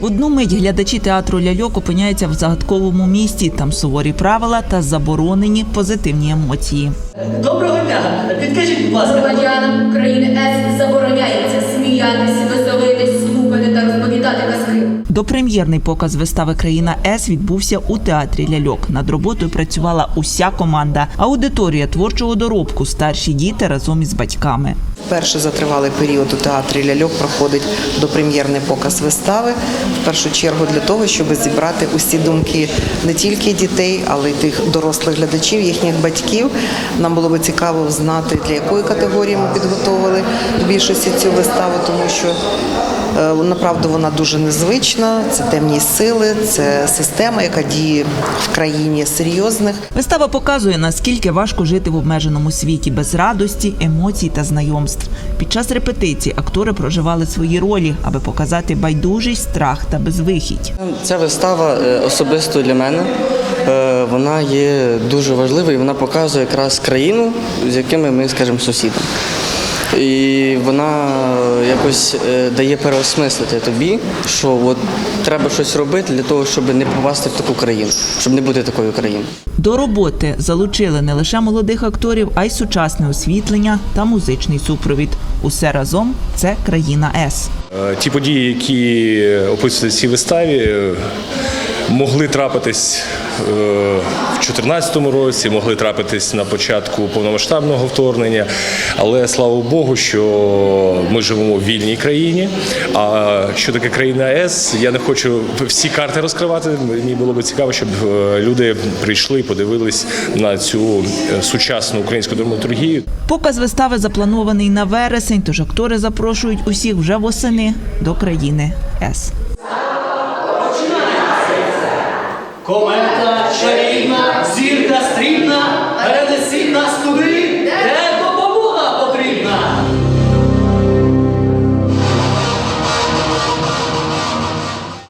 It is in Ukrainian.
В одну мить глядачі театру ляльок опиняються в загадковому місті. Там суворі правила та заборонені позитивні емоції. Доброго дня! Підкажіть, будь ласка, Громадянам України С забороняється сміятися, веселитись, слухати та розповідати казки. Допрем'єрний показ вистави Країна С відбувся у театрі ляльок. Над роботою працювала уся команда. Аудиторія творчого доробку, старші діти разом із батьками. Вперше за тривалий період у театрі ляльок проходить допрем'єрний показ вистави. В першу чергу для того, щоб зібрати усі думки не тільки дітей, але й тих дорослих глядачів, їхніх батьків. Нам було би цікаво знати, для якої категорії ми підготовили більшості цю виставу, тому що е, направду вона дуже незвична. Це темні сили, це система, яка діє в країні серйозних. Вистава показує, наскільки важко жити в обмеженому світі без радості, емоцій та знайомств. Під час репетицій актори проживали свої ролі, аби показати байдужість, страх та безвихідь. Ця вистава е, особисто для мене е, вона є дуже важливою. і Вона показує якраз країну, з якими ми, скажімо, сусідами. І вона якось е, дає переосмислити тобі, що от треба щось робити для того, щоб не попасти в таку країну, щоб не бути такою країною. До роботи залучили не лише молодих акторів, а й сучасне освітлення та музичний супровід. Усе разом це країна С. Е, Ті події, які описуються в цій виставі, могли трапитись е, в 2014 році, могли трапитись на початку повномасштабного вторгнення. Але слава Богу, що ми живемо в вільній країні. А що таке країна ЕС, я не хочу всі карти розкривати. Мені було би цікаво, щоб е, люди прийшли, і подивились на цю е, сучасну українську драматургію. Показ вистави запланований на вересень, тож актори запрошують усіх вже восени до країни С. комета чарівна, зірка стрібна, перенесіть